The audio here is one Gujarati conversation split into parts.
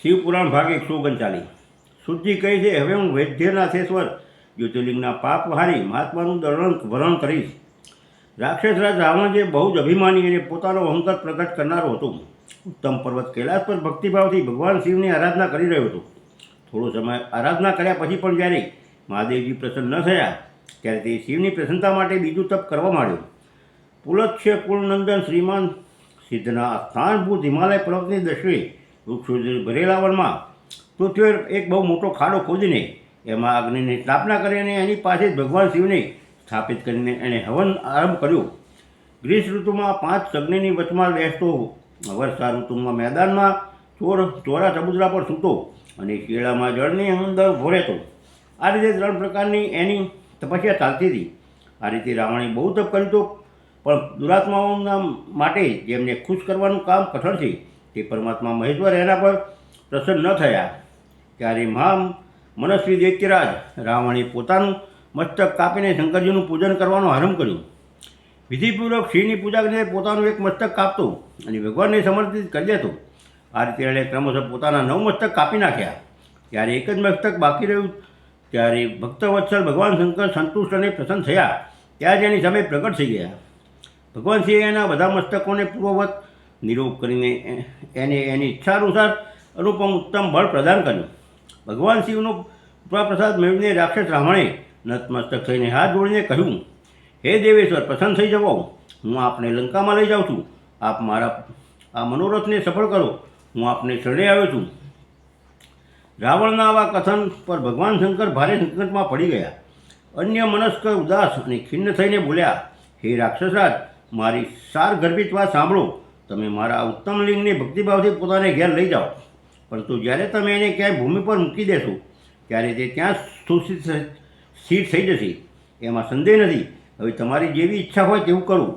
શિવપુરાણ ભાગ એકસો ઓગણચાલીસ. શુદ્ધિ કહે છે, હવે હું વૈદ્યનાથેશ્વર જ્યોતિર્લિંગના પાપ હારી મહાત્માનું દરણ વરણ કરીશ. રાક્ષસરાજ રાવણ જે બહુ જ અભિમાની અને પોતાનો અહંકાર પ્રગટ કરનારો હતો. ઉત્તમ પર્વત કૈલાસ પર ભક્તિભાવથી ભગવાન શિવની આરાધના કરી રહ્યો હતો. થોડો સમય આરાધના કર્યા પછી પણ જ્યારે મહાદેવજી પ્રસન્ન ન થયા, ત્યારે તે શિવની પ્રસન્નતા માટે બીજું તપ કરવા માંડ્યું. પુલત્સ્ય કુળનંદન શ્રીમાન સિદ્ધના સ્થાનભૂત હિમાલય પર્વતની દક્ષિણે વૃક્ષો ભરેલા વનમાં પૃથ્વી પર એક બહુ મોટો ખાડો ખોદીને એમાં અગ્નિની સ્થાપના કરી અને એની પાસે ભગવાન શિવને સ્થાપિત કરીને એણે હવન આરંભ કર્યો. ગ્રીષ્મ ઋતુમાં પાંચ અગ્નિની વચમાં બેસતો, વર્ષા ઋતુમાં મેદાનમાં ચોર, ચોરા ચબુતરા પર સૂતો અને કેળામાં જળની અંદર ભોરેતો. આ રીતે ત્રણ પ્રકારની એની તપસ્યા ચાલતી હતી. આ રીતે રાવણે બહુ તપ કર્યું તો, પણ દુરાત્માઓના માટે જેમને ખુશ કરવાનું કામ કઠણ છે તે પરમાત્મા મહેશ્વર એના પર પ્રસન્ન ન થયા. ત્યારે મહા મનસ્વી દૈત્યરાજ રાવણે પોતાનું મસ્તક કાપીને શંકરજીનું પૂજન કરવાનો આરંભ કર્યો. વિધિપૂર્વક શિવની પૂજા કરીને પોતાનું એક મસ્તક કાપતો અને ભગવાનને સમર્પિત કરી દેતો. આ રીતે એણે ક્રમશઃ પોતાના નવ મસ્તક કાપી નાખ્યા. ત્યારે એક જ મસ્તક બાકી રહ્યું. ત્યારે ભક્તવત્સલ ભગવાન શંકર સંતુષ્ટ અને પ્રસન્ન થયા. ત્યાં જ એની સામે પ્રગટ થઈ ગયા. ભગવાન શ્રીએ એના બધા મસ્તકોને પૂર્વવત નિરોગ કરીને એને, એની ઈચ્છા અનુસાર અનુપમ ઉત્તમ બળ પ્રદાન કર્યું. ભગવાન શિવનો પ્રસાદ મેળવીને રાક્ષસ રાવણે નતમસ્તક થઈને હાથ જોડીને કહ્યું, હે દેવેશ્વર, પ્રસન્ન થઈ જવો. હું આપને લંકામાં લઈ જાઉં છું. આપ મારા, આ મનોરથને સફળ કરો. હું આપને શરણે આવ્યો છું. રાવણના આવા કથન પર ભગવાન શંકર ભારે સંકટમાં પડી ગયા. અન્ય મનસ્ક ઉદાસ અને ખિન્ન થઈને બોલ્યા, હે રાક્ષસરાજ, મારી સાર ગર્ભિત વાત સાંભળો. તમે મારા ઉત્તમ લિંગને ભક્તિભાવથી પોતાને ઘેર લઈ જાઓ. પરંતુ જ્યારે તમે એને ક્યાંય ભૂમિ પર મૂકી દેશો, ત્યારે તે ત્યાં સુસ્થિત સ્થિર થઈ જશે. એમાં સંદેહ નથી. હવે તમારી જેવી ઈચ્છા હોય તેવું કરવું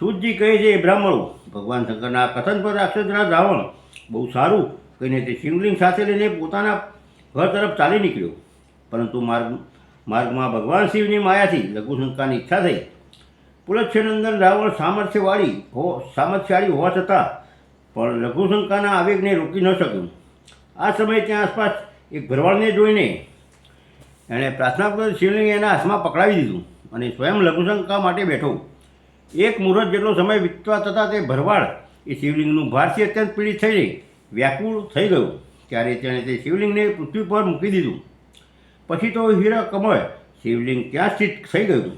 સૂતજી કહે છે એ બ્રાહ્મણો, ભગવાન શંકરના કથન પર રાક્ષસરાજ રાવણ, બહુ સારું કહીને તે શિવલિંગ સાથે લઈને પોતાના ઘર તરફ ચાલી નીકળ્યો. પરંતુ માર્ગ, માર્ગમાં ભગવાન શિવની માયાથી લઘુશંકાની ઈચ્છા થઈ. પુલક્ષનંદન રાવણ સામર્થ્યવાળી હો સામર્થ્યશાળી હોવા છતાં પણ લઘુશંકાના આવેગને રોકી ન શક્યું. આ સમયે ત્યાં આસપાસ એક ભરવાડને જોઈને એણે પ્રાર્થના શિવલિંગ એના હાથમાં પકડાવી દીધું અને સ્વયં લઘુશંકા માટે બેઠો. એક મુહૂર્ત જેટલો સમય વીતવા થતાં તે ભરવાડ એ શિવલિંગનું ભારથી અત્યંત પીડિત થઈને વ્યાકુળ થઈ ગયું, ત્યારે તેણે તે શિવલિંગને પૃથ્વી પર મૂકી દીધું. પછી તો હીરા કમળ શિવલિંગ ત્યાં સ્થિત થઈ ગયું.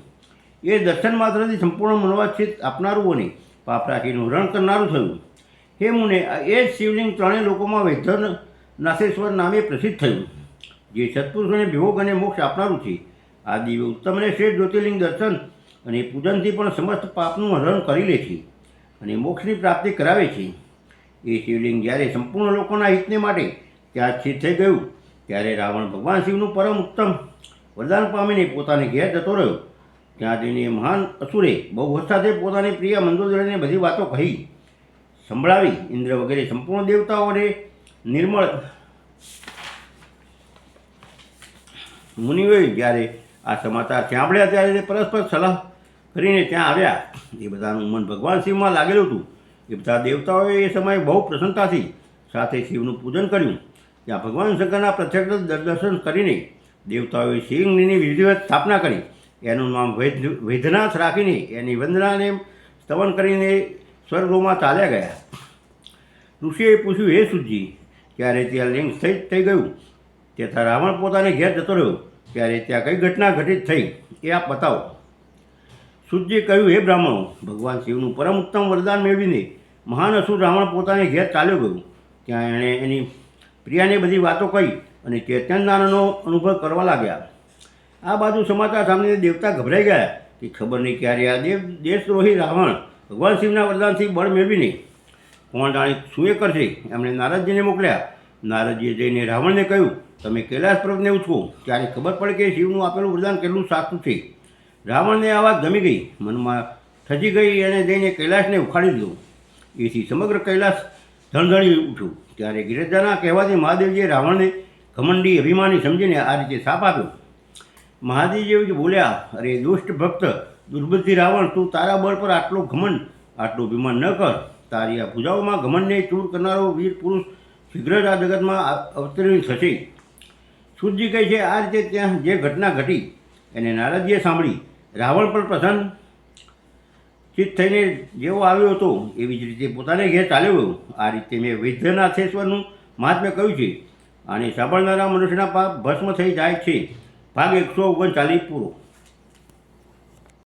એ દર્શન માત્રથી સંપૂર્ણ મનોવાચ્છિત આપનારું બની. પાપ રાખીનું હરણ કરનારું થયું. હે મુને એ જ શિવલિંગ ત્રણેય લોકોમાં વૈધર નાથેશ્વર નામે પ્રસિદ્ધ થયું. જે સત્પુરુષોને વિભોગ અને મોક્ષ આપનારું છે. આ દિવ્ય ઉત્તમ અને શ્રેષ્ઠ જ્યોતિર્લિંગ દર્શન અને પૂજનથી પણ સમસ્ત પાપનું હરણ કરી લે છે અને મોક્ષની પ્રાપ્તિ કરાવે છે. એ શિવલિંગ જ્યારે સંપૂર્ણ લોકોના હિતને માટે ત્યાં સ્થિર થઈ ગયું, ત્યારે રાવણ ભગવાન શિવનું પરમ ઉત્તમ વરદાન પામીને પોતાને ઘેર જતો રહ્યો. ત્યાં જઈને મહાન અસુરે બહુ સાથે પોતાની પ્રિય મંદોદરીને બધી વાતો કહી, સંભળાવી, ઇન્દ્ર વગેરે સંપૂર્ણ દેવતાઓને નિર્મળ મુનિઓએ જ્યારે આ સમાચાર સાંભળ્યા, ત્યારે તે પરસ્પર સલાહ કરીને ત્યાં આવ્યા. એ બધાનું મન ભગવાન શિવમાં લાગેલું હતું. એ બધા દેવતાઓએ એ સમયે બહુ પ્રસન્નતાથી સાથે શિવનું પૂજન કર્યું. ત્યાં ભગવાન શંકરના પ્રત્યક્ષ દર્શન કરીને દેવતાઓએ શિવની વિધિવત સ્થાપના કરી. એનું નામ વૈદ વૈદ્યનાથ રાખીને એની વંદનાને સ્તવન કરીને સ્વર્ગોમાં ચાલ્યા ગયા. ઋષિએ પૂછ્યું, હે સુજી ત્યારે ત્યાં લિંગ થઈ થઈ ગયું? ત્યાં રાવણ પોતાને ઘેર જતો રહ્યો. ત્યારે ત્યાં કઈ ઘટના ઘટિત થઈ? એ આપ બતાવો. સુજીએ કહ્યું, હે બ્રાહ્મણો, ભગવાન શિવનું પરમ ઉત્તમ વરદાન મેળવીને મહાન અસુર રાવણ પોતાને ઘેર ચાલ્યો ગયો. ત્યાં એણે એની પ્રિયાને બધી વાતો કહી અને તે અનુભવ કરવા લાગ્યા. આ બાજુ સમાચાર સામે દેવતા ગભરાઈ ગયા કે ખબર નહીં ક્યારે આ દેવ દેશદ્રોહી રાવણ ભગવાન શિવના વરદાનથી બળ મેળવીને કોણ જાણે શું એ કરશે? એમણે નારદજીને મોકલ્યા. નારદજીએ જઈને રાવણને કહ્યું, તમે કૈલાસ પર્વતને ઉઠવો ત્યારે ખબર પડે કે શિવનું આપેલું વરદાન કેટલું સાચું છે? રાવણને આ વાત ગમી ગઈ. મનમાં થજી ગઈ એણે જઈને કૈલાસને ઉખાડી દીધો. એથી સમગ્ર કૈલાસ ધણધણી ઉઠ્યું. ત્યારે ગિરજાના કહેવાથી મહાદેવજીએ રાવણને ઘમંડી અભિમાની સમજીને આ રીતે સાપ આપ્યો. મહાદેવજી બોલ્યા, અરે દુષ્ટ ભક્ત, દુર્બુદ્ધિ રાવણ, તું તારા બળ પર આટલો ઘમંડ, આટલું અભિમાન ન કર. તારી આ પૂજાઓમાં ઘમંડને ચૂર કરનારો વીર પુરુષ શીઘ્ર જ આ જગતમાં અવતરણ થશે. સુરજી કહે છે, આ રીતે ત્યાં જે ઘટના ઘટી, એને નારદજીએ સાંભળી. રાવણ પર પ્રસન્ન ચિત્ત થઈને જેવો આવ્યો હતો, એવી જ રીતે પોતાને ઘેર ચાલ્યો ગયો. આ રીતે મેં વૈદ્યનાથેશ્વરનું મહાત્મ્ય કહ્યું છે. અને સાંભળનારા મનુષ્યના પાપ ભસ્મ થઈ જાય છે. ભાગ એકસો ઓગણચાલીસ પૂરો.